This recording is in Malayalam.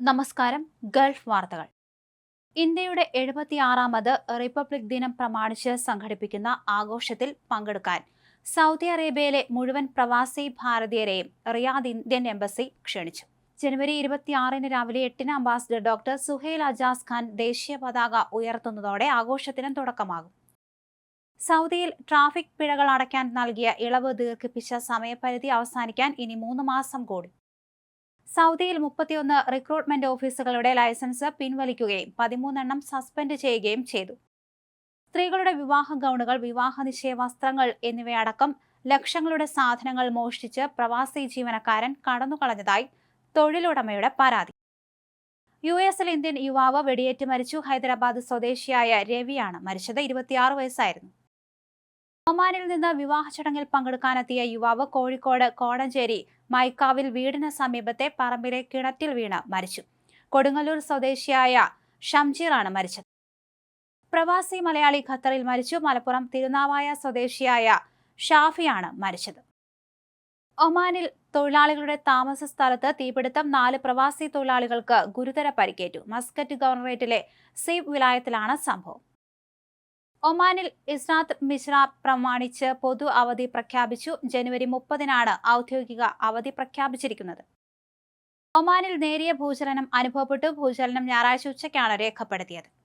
നമസ്കാരം ഗൾഫ് വാർത്തകൾ. ഇന്ത്യയുടെ എഴുപത്തിയാറാമത് റിപ്പബ്ലിക് ദിനം പ്രമാണിച്ച് സംഘടിപ്പിക്കുന്ന ആഘോഷത്തിൽ പങ്കെടുക്കാൻ സൗദി അറേബ്യയിലെ മുഴുവൻ പ്രവാസി ഭാരതീയരെയും റിയാദ് ഇന്ത്യൻ എംബസി ക്ഷണിച്ചു. ജനുവരി ഇരുപത്തിയാറിന് രാവിലെ എട്ടിന് അംബാസിഡർ ഡോക്ടർ സുഹേൽ അജാസ് ഖാൻ ദേശീയ പതാക ഉയർത്തുന്നതോടെ ആഘോഷത്തിന് തുടക്കമാകും. സൗദിയിൽ ട്രാഫിക് പിഴകൾ അടയ്ക്കാൻ നൽകിയ ഇളവ് ദീർഘിപ്പിച്ച സമയപരിധി അവസാനിക്കാൻ ഇനി മൂന്ന് മാസം കൂടി. സൗദിയിൽ മുപ്പത്തിയൊന്ന് റിക്രൂട്ട്മെന്റ് ഓഫീസുകളുടെ ലൈസൻസ് പിൻവലിക്കുകയും പതിമൂന്നെണ്ണം സസ്പെൻഡ് ചെയ്യുകയും ചെയ്തു. സ്ത്രീകളുടെ വിവാഹ ഗൗണുകൾ വിവാഹ നിശ്ചയ വസ്ത്രങ്ങൾ എന്നിവയടക്കം ലക്ഷങ്ങളുടെ സാധനങ്ങൾ മോഷ്ടിച്ച് പ്രവാസി ജീവനക്കാരൻ കടന്നുകളഞ്ഞതായി തൊഴിലുടമയുടെ പരാതി. യു എസിൽ ഇന്ത്യൻ യുവാവ് വെടിയേറ്റ് മരിച്ചു. ഹൈദരാബാദ് സ്വദേശിയായ രവിയാണ് മരിച്ചത്. ഇരുപത്തിയാറ് വയസ്സായിരുന്നു. ഒമാനിൽ നിന്ന് വിവാഹ ചടങ്ങിൽ പങ്കെടുക്കാനെത്തിയ യുവാവ് കോഴിക്കോട് കോടഞ്ചേരി മൈക്കാവിൽ വീടിന് സമീപത്തെ പറമ്പിലെ കിണറ്റിൽ വീണ് മരിച്ചു. കൊടുങ്ങല്ലൂർ സ്വദേശിയായ ഷംജീറാണ് മരിച്ചത്. പ്രവാസി മലയാളി ഖത്തറിൽ മരിച്ചു. മലപ്പുറം തിരുനാവായ സ്വദേശിയായ ഷാഫിയാണ് മരിച്ചത്. ഒമാനിൽ തൊഴിലാളികളുടെ താമസ സ്ഥലത്ത് തീപിടുത്തം നാല് പ്രവാസി തൊഴിലാളികൾക്ക് ഗുരുതര പരിക്കേറ്റു. മസ്കറ്റ് ഗവർണറേറ്റിലെ സീബ് വിലായത്തിലാണ് സംഭവം. ഒമാനിൽ ഇസ്നാത് മിശ്ര പ്രമാണിച്ച് പൊതു അവധി പ്രഖ്യാപിച്ചു. ജനുവരി മുപ്പതിനാണ് ഔദ്യോഗിക അവധി പ്രഖ്യാപിച്ചിരിക്കുന്നത്. ഒമാനിൽ നേരിയ ഭൂചലനം അനുഭവപ്പെട്ടു. ഭൂചലനം ഞായറാഴ്ച ഉച്ചയ്ക്കാണ് രേഖപ്പെടുത്തിയത്.